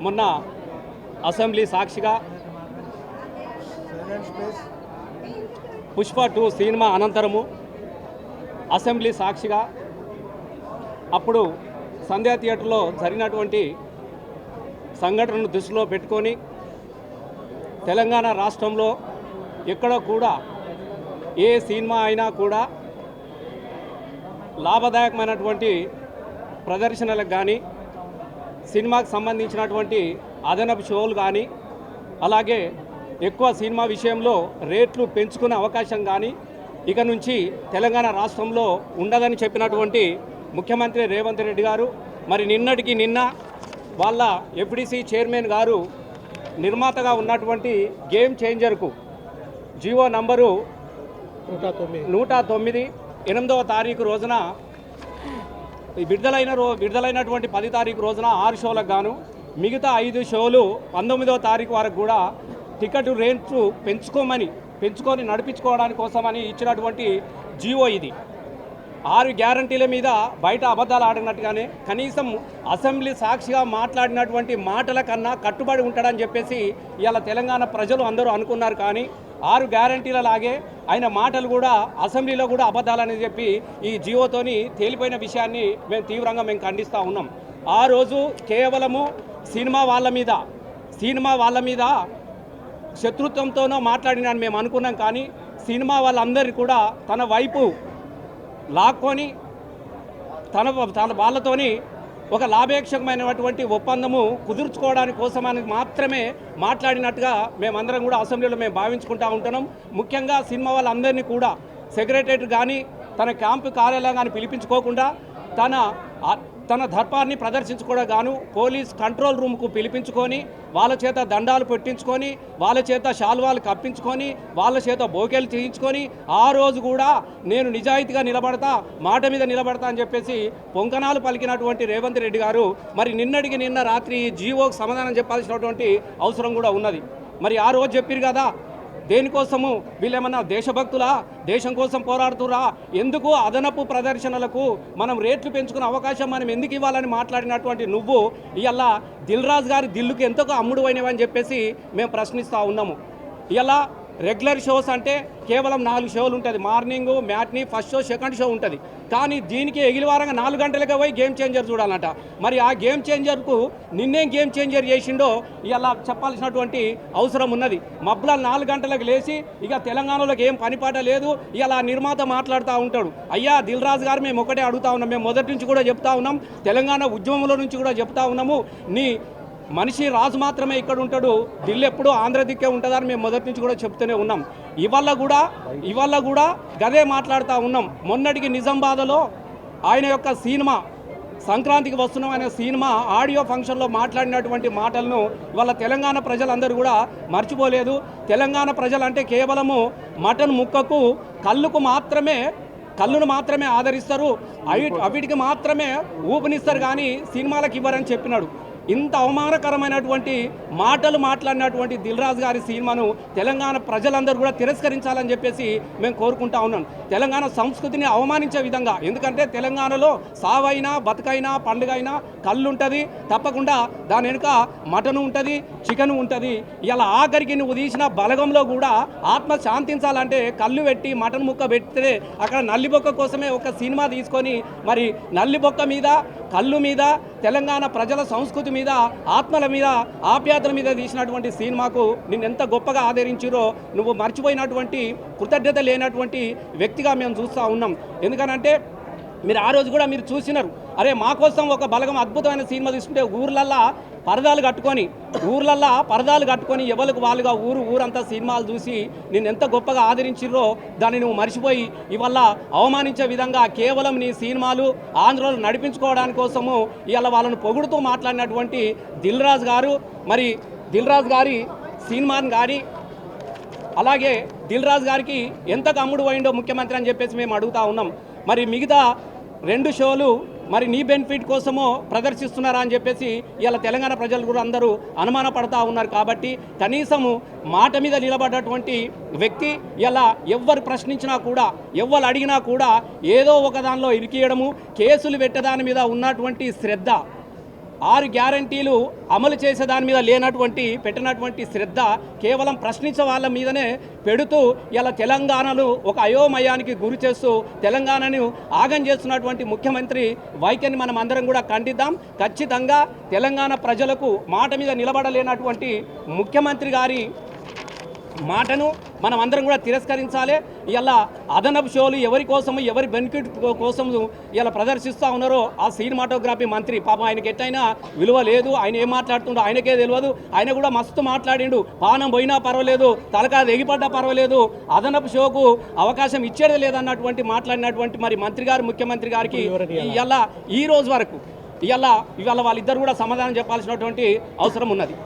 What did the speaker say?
మొన్న అసెంబ్లీ సాక్షిగా Pushpa two cinema అనంతరము అసెంబ్లీ సాక్షిగా అప్పుడు సంధ్యా థియేటర్లో జరిగినటువంటి సంఘటనను దృష్టిలో పెట్టుకొని తెలంగాణ రాష్ట్రంలో ఎక్కడ కూడా ఏ సినిమా అయినా కూడా లాభదాయకమైనటువంటి ప్రదర్శనలకు కానీ సినిమాకు సంబంధించినటువంటి అదనపు షోలు కానీ అలాగే ఎక్కువ సినిమా విషయంలో రేట్లు పెంచుకునే అవకాశం కానీ ఇక నుంచి తెలంగాణ రాష్ట్రంలో ఉండదని చెప్పినటువంటి ముఖ్యమంత్రి రేవంత్ రెడ్డి గారు మరి నిన్నటికి నిన్న వాళ్ళ ఎఫ్డిసి చైర్మన్ గారు నిర్మాతగా ఉన్నటువంటి గేమ్ చేంజర్కు జియో నంబరు నూట తొమ్మిది. నూట తొమ్మిది ఎనిమిదవ తారీఖు రోజున విడుదలైన రో విడుదలైనటువంటి పది తారీఖు రోజున ఆరు షోలకు గాను మిగతా ఐదు షోలు పంతొమ్మిదవ తారీఖు వరకు కూడా టికెట్ రేట్లు పెంచుకోమని పెంచుకొని నడిపించుకోవడానికి కోసమని ఇచ్చినటువంటి జీవో ఇది. ఆరు గ్యారంటీల మీద బయట అబద్ధాలు ఆడినట్టుగానే కనీసం అసెంబ్లీ సాక్షిగా మాట్లాడినటువంటి మాటల కన్నా కట్టుబడి ఉంటాడని చెప్పేసి ఇవాళ తెలంగాణ ప్రజలు అందరూ అనుకున్నారు కానీ ఆరు గ్యారంటీల లాగే ఆయన మాటలు కూడా అసెంబ్లీలో కూడా అబద్ధాలని చెప్పి ఈ జీవోతోని తేలిపోయిన విషయాన్ని మేము తీవ్రంగా మేము ఖండిస్తూ ఉన్నాం. ఆ రోజు కేవలము సినిమా వాళ్ళ మీద సినిమా వాళ్ళ మీద శత్రుత్వంతోనో మాట్లాడినాను మేము అనుకున్నాం కానీ సినిమా వాళ్ళందరినీ కూడా తన వైపు లాక్కొని తన తన వాళ్ళతోని ఒక లాభేక్షకమైనటువంటి ఒప్పందము కుదుర్చుకోవడానికి కోసమని మాత్రమే మాట్లాడినట్టుగా మేమందరం కూడా అసెంబ్లీలో మేము భావించుకుంటా ఉంటున్నాం. ముఖ్యంగా సినిమా వాళ్ళందరినీ కూడా సెక్రటరేట్ కానీ తన క్యాంపు కార్యాలయం కానీ పిలిపించుకోకుండా తన తన దర్పాన్ని ప్రదర్శించుకోవడం గాను పోలీస్ కంట్రోల్ రూమ్కు పిలిపించుకొని వాళ్ళ చేత దండాలు పెట్టించుకొని వాళ్ళ చేత శాల్వాలు కప్పించుకొని వాళ్ళ చేత బోకేలు చేయించుకొని ఆ రోజు కూడా నేను నిజాయితీగా నిలబడతా మాట మీద నిలబడతా అని చెప్పేసి పొంకణాలు పలికినటువంటి రేవంత్ రెడ్డి గారు మరి నిన్నటికి నిన్న రాత్రి జీవోకు సమాధానం చెప్పాల్సినటువంటి అవసరం కూడా ఉన్నది. మరి ఆ రోజు చెప్పారు కదా దేనికోసము వీళ్ళేమన్నా దేశభక్తులా? దేశం కోసం పోరాడుతురా ఎందుకు అదనపు ప్రదర్శనలకు మనం రేట్లు పెంచుకునే అవకాశం మనం ఎందుకు ఇవ్వాలని మాట్లాడినటువంటి నువ్వు ఇవాళ దిల్ రాజు గారి దిల్లుకి ఎంతకు అమ్ముడు అయినవని చెప్పేసి మేము ప్రశ్నిస్తూ ఉన్నాము. ఇలా రెగ్యులర్ షోస్ అంటే కేవలం నాలుగు షోలు ఉంటుంది. Morning matinee first show second show ఉంటుంది. కానీ దీనికి ఎగిలివారంగా నాలుగు గంటలకే పోయి గేమ్ చేంజర్ చూడాలంట. మరి ఆ గేమ్ చేంజర్కు నిన్నేం గేమ్ చేంజర్ చేసిండో ఇలా చెప్పాల్సినటువంటి అవసరం ఉన్నది. మబ్బుల నాలుగు గంటలకు లేచి ఇక తెలంగాణలోకి ఏం పనిపాట లేదు. ఇలా నిర్మాత మాట్లాడుతూ ఉంటాడు. అయ్యా దిల్ రాజు గారు మేము ఒకటే అడుగుతా ఉన్నాం. మేము మొదటి నుంచి కూడా చెప్తా ఉన్నాం. తెలంగాణ ఉద్యమంలో నుంచి కూడా చెప్తా ఉన్నాము. నీ మనిషి రాజు మాత్రమే ఇక్కడ ఉంటాడు ఢిల్లీ ఎప్పుడూ ఆంధ్ర దిక్కే ఉంటుందని మేము మొదటి నుంచి కూడా చెప్తూనే ఉన్నాం. ఇవాళ కూడా ఇవాళ కూడా గదే మాట్లాడుతూ ఉన్నాం. మొన్నటికి నిజామాబాద్లో ఆయన యొక్క సినిమా సంక్రాంతికి వస్తున్నాం అనే సినిమా ఆడియో ఫంక్షన్లో మాట్లాడినటువంటి మాటలను ఇవాళ తెలంగాణ ప్రజలందరూ కూడా మర్చిపోలేదు. తెలంగాణ ప్రజలంటే కేవలము మటన్ ముక్కకు కళ్ళుకు మాత్రమే కళ్ళును మాత్రమే ఆదరిస్తారు. అవి అవిటికి మాత్రమే ఊపినిస్తారు కానీ సినిమాలకు ఇవ్వరని చెప్పినాడు. ఇంత అవమానకరమైనటువంటి మాటలు మాట్లాడినటువంటి దిల్ రాజు గారి సినిమాను తెలంగాణ ప్రజలందరూ కూడా తిరస్కరించాలని చెప్పేసి మేము కోరుకుంటా ఉన్నాం. తెలంగాణ సంస్కృతిని అవమానించే విధంగా ఎందుకంటే తెలంగాణలో సావైనా బతుకైనా పండుగ అయినా కళ్ళు ఉంటుంది తప్పకుండా దాని వెనుక మటన్ ఉంటుంది చికెన్ ఉంటుంది. ఇలా ఆఖరికి నువ్వు తీసిన బలగంలో కూడా ఆత్మ శాంతించాలంటే కళ్ళు పెట్టి మటన్ ముక్క పెడితే అక్కడ నల్లిబొక్క కోసమే ఒక సినిమా తీసుకొని మరి నల్లిబొక్క మీద కళ్ళు మీద తెలంగాణ ప్రజల సంస్కృతి మీద ఆత్మల మీద ఆప్యాయతల మీద తీసినటువంటి సినిమాకు నిన్ను ఎంత గొప్పగా ఆదరించిరో నువ్వు మర్చిపోయినటువంటి కృతజ్ఞత లేనటువంటి వ్యక్తిగా మేము చూస్తూ ఉన్నాం. ఎందుకనంటే మీరు ఆ రోజు కూడా మీరు చూసినారు. అరే మా కోసం ఒక బలగం అద్భుతమైన సినిమా తీసుకుంటే ఊర్లల్లా పరదాలు కట్టుకొని ఊర్లల్లా పరదాలు కట్టుకొని ఎవరికి వాళ్ళుగా ఊరు ఊరంతా సినిమాలు చూసి నేను ఎంత గొప్పగా ఆదరించిర్రో దాన్ని నువ్వు మర్చిపోయి ఇవల్ల అవమానించే విధంగా కేవలం నీ సినిమాలు ఆంధ్రలో నడిపించుకోవడానికి కోసము ఇవాళ వాళ్ళను పొగుడుతూ మాట్లాడినటువంటి దిల్ రాజు గారు. మరి దిల్ రాజు గారి సినిమాని గారి అలాగే దిల్ రాజు గారికి ఎంత కమ్ముడు పోయిండో ముఖ్యమంత్రి అని చెప్పేసి మేము అడుగుతా ఉన్నాం. మరి మిగతా రెండు షోలు మరి నీ బెనిఫిట్ కోసమో ప్రదర్శిస్తున్నారా అని చెప్పేసి ఇలా తెలంగాణ ప్రజలు కూడా అందరూ అనుమాన పడతా ఉన్నారు కాబట్టి కనీసము మాట మీద నిలబడ్డటువంటి వ్యక్తి ఇలా ఎవ్వరు ప్రశ్నించినా కూడా ఎవ్వరు అడిగినా కూడా ఏదో ఒక దానిలో ఇరికియడము కేసులు పెట్టేదాని మీద ఉన్నటువంటి శ్రద్ధ. ఆరు గ్యారంటీలు అమలు చేసే దాని మీద లేనటువంటి పెట్టినటువంటి శ్రద్ధ కేవలం ప్రశ్నించే వాళ్ళ మీదనే పెడుతూ ఇలా తెలంగాణను ఒక అయోమయానికి గురి చేస్తూ తెలంగాణను ఆగం చేస్తున్నటువంటి ముఖ్యమంత్రి వైఖరిని మనం అందరం కూడా ఖండిద్దాం. ఖచ్చితంగా తెలంగాణ ప్రజలకు మాట మీద నిలబడలేనటువంటి ముఖ్యమంత్రి గారి మాటను మనం అందరం కూడా తిరస్కరించాలి. ఇలా అదనపు షోలు ఎవరి కోసము ఎవరి బెనిఫిట్ కోసం ఇలా ప్రదర్శిస్తూ ఉన్నారో ఆ సినిమాటోగ్రఫీ మంత్రి పాపం ఆయనకి ఎట్టయినా విలువ లేదు. ఆయన ఏం మాట్లాడుతుండో ఆయనకే తెలియదు ఆయన కూడా మస్తు మాట్లాడిండు. పానం పోయినా పర్వాలేదు. తలకా ఎగిపడ్డా పర్వాలేదు. అదనపు షోకు అవకాశం ఇచ్చేది లేదన్నటువంటి మాట్లాడినటువంటి మరి మంత్రి గారు ముఖ్యమంత్రి గారికి ఇలా ఈ రోజు వరకు ఇవాళ ఇవాళ వాళ్ళిద్దరు కూడా సమాధానం చెప్పాల్సినటువంటి అవసరం ఉన్నది.